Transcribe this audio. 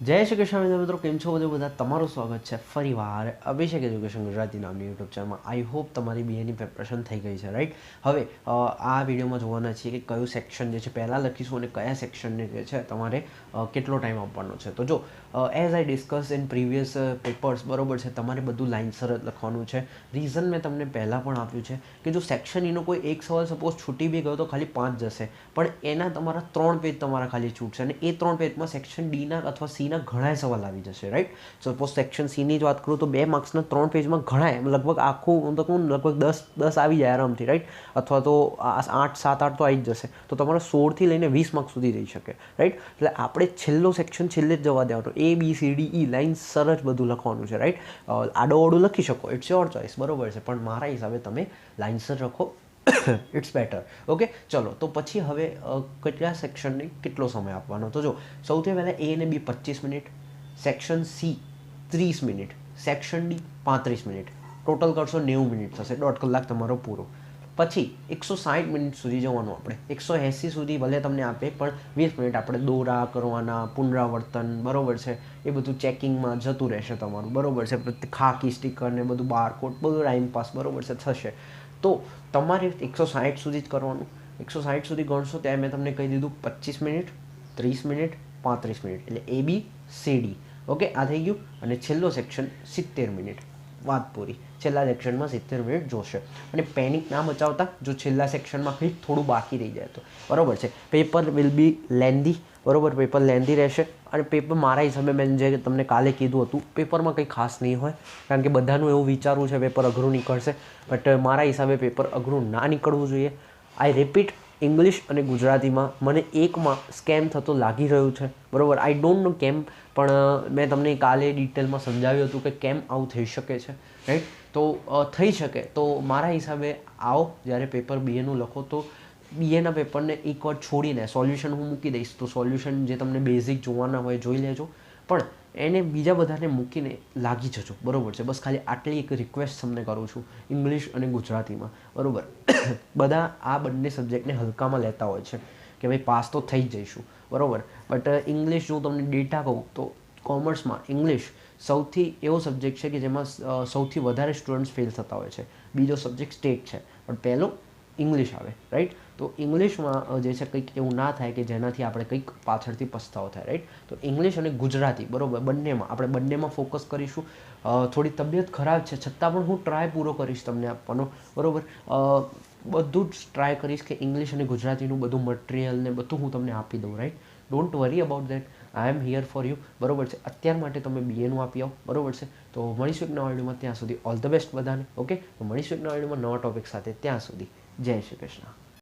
જય શ્રી કૃષ્ણ વિદ્યાર્થી મિત્રો, કેમ છો બધું? બધા તમારું સ્વાગત છે. ફરીવાર અભિષેક એજ્યુકેશન ગુજરાતી નામની યુટ્યુબ ચેનલમાં. આઈ હોપ તમારી બીએની પ્રિપરેશન થઈ ગઈ છે રાઈટ હવે આ વિડીયોમાં જોવાના છીએ કે કયું સેક્શન જે છે, પહેલાં લખીશું અને કયા સેક્શનને જે છે, તમારે કેટલો ટાઈમ આપવાનો છે. તો જો as I discuss in previous papers બરોબર છે, તમારે બધું લાઇનસર જ લખવાનું છે. રીઝન મેં તમને પહેલાં પણ આપ્યું છે કે જો સેક્શન એનો કોઈ એક સવાલ સપોઝ છૂટી બી ગયો તો ખાલી પાંચ જશે. પણ એના તમારા ત્રણ પેજ તમારા ખાલી છૂટશે અને એ ત્રણ પેજમાં સેક્શન ડીના અથવા સીના ઘણા સવાલ આવી જશે રાઈટ સપોઝ સેક્શન સીની જ વાત કરું તો બે માર્ક્સના ત્રણ પેજમાં ઘણા લગભગ આખું હું તો કહું લગભગ દસ દસ આવી જાય આરામથી રાઈટ અથવા તો આઠ, સાત, આઠ તો આવી જ જશે. તો તમારે સોળથી લઈને વીસ માર્ક્સ સુધી જઈ શકે રાઈટ એટલે આપણે છેલ્લો સેક્શન છેલ્લે જ જવા દેવાનો A B C D E line સરસ બધું લખવાનું છે રાઈટ આડોઆડું લખી શકો ઇટ્સ યોર ચોઈસ બરોબર છે. પણ મારા હિસાબે તમે લાઇનસર લખો ઇટ્સ બેટર ઓકે ચલો, તો પછી હવે કેટલા સેક્શનને કેટલો સમય આપવાનો? તો જો, સૌથી પહેલાં એ અને બી પચીસ મિનિટ સેક્શન સી ત્રીસ મિનિટ સેક્શન ડી પાંત્રીસ મિનિટ. ટોટલ કરશો નેવું મિનિટ થશે. દોઢ કલાક તમારો પૂરો. પછી એકસો સાઠ મિનિટ સુધી જવાનું આપણે. એકસો એંસી સુધી ભલે તમને આપે, પણ વીસ મિનિટ આપણે દોરા કરવાના, પુનરાવર્તન, બરોબર છે? એ બધું ચેકિંગમાં જતું રહેશે તમારું. બરોબર છે? ખાકી સ્ટીકર ને બધું બારકોડ બધું ટાઈમ પાસ બરોબર છે? થશે. તો તમારે એકસો સાઠ સુધી જ કરવાનું. એકસો સાઠ સુધી ગણશો ત્યાં મેં તમને કહી દીધું પચીસ મિનિટ, ત્રીસ મિનિટ, પાંત્રીસ મિનિટ. એટલે એ બી સીડી ઓકે આ થઈ ગયું. અને છેલ્લો સેક્શન સિત્તેર મિનિટ. વાત પૂરી. છેલ્લા સેક્શનમાં સિત્તેર મિનિટ જોશે. અને પેનિક ના મચાવતા જો છેલ્લા સેક્શનમાં કંઈક થોડું બાકી રહી જાય તો. બરાબર છે. પેપર વિલ બી લેન્ધી બરાબર પેપર લેન્ધી રહેશે. અને પેપર મારા હિસાબે મેં જે તમને કાલે કીધું હતું પેપરમાં કંઈ ખાસ નહીં હોય. કારણ કે બધાનું એવું વિચારવું છે પેપર અઘરું નીકળશે. બટ મારા હિસાબે પેપર અઘરું ના નીકળવું જોઈએ. આઈ રિપીટ ઇંગ્લિશ અને ગુજરાતીમાં મને એકમાં સ્કેમ થતો લાગી રહ્યું છે. બરાબર આઈ ડોન્ટ નો કેમ, પણ મેં તમને કાલે ડિટેલમાં સમજાવ્યું હતું કે કેમ આવું થઈ શકે છે રાઈટ તો થઈ શકે. તો મારા હિસાબે આવો, જ્યારે પેપર બીએનું લખો, તો બીએના પેપરને એકવાર છોડીને સોલ્યુશન હું મૂકી દઈશ. તો સોલ્યુશન જે તમને બેઝિક જોવાના હોય જોઈ લેજો. પણ એને બીજા બધાને મૂકીને લાગી જજો. બરોબર છે? બસ ખાલી આટલી એક રિક્વેસ્ટ તમને કરું છું ઇંગ્લિશ અને ગુજરાતીમાં. બરાબર? બધા આ બંને સબ્જેક્ટને હલકામાં લેતા હોય છે કે ભાઈ પાસ તો થઈ જ જઈશું. બરાબર? બટ ઇંગ્લિશ જો તમને ડેટા કહું તો કોમર્સમાં ઇંગ્લિશ સૌથી એવો સબ્જેક્ટ છે કે જેમાં સૌથી વધારે સ્ટુડન્ટ્સ ફેલ થતા હોય છે. બીજો સબ્જેક્ટ સ્ટેટ છે. પણ પહેલો ઇંગ્લિશ આવે રાઈટ તો ઇંગ્લિશમાં જે છે કંઈક એવું ના થાય કે જેનાથી આપણે કંઈક પાછળથી પસ્તાવો થાય રાઈટ તો ઇંગ્લિશ અને ગુજરાતી, બરોબર, બંનેમાં, આપણે બંનેમાં ફોકસ કરીશું. થોડી તબિયત ખરાબ છે, છતાં પણ હું ટ્રાય પૂરો કરીશ તમને આપવાનો, બરાબર? બધું જ ટ્રાય કરીશ કે ઇંગ્લિશ અને ગુજરાતીનું બધું મટિરિયલ ને બધું હું તમને આપી દઉં right don't worry about that I am here for you બરોબર છે? અત્યાર માટે તમે બીએનું આપી આવો, બરોબર છે? તો મળીશું એક નવા વિડીયોમાં ત્યાં સુધી. ઓલ ધ બેસ્ટ બધાને ઓકે તો મળીશું એક નવા વિડીયોમાં નવા ટોપિક સાથે ત્યાં સુધી. જય શ્રી કૃષ્ણ.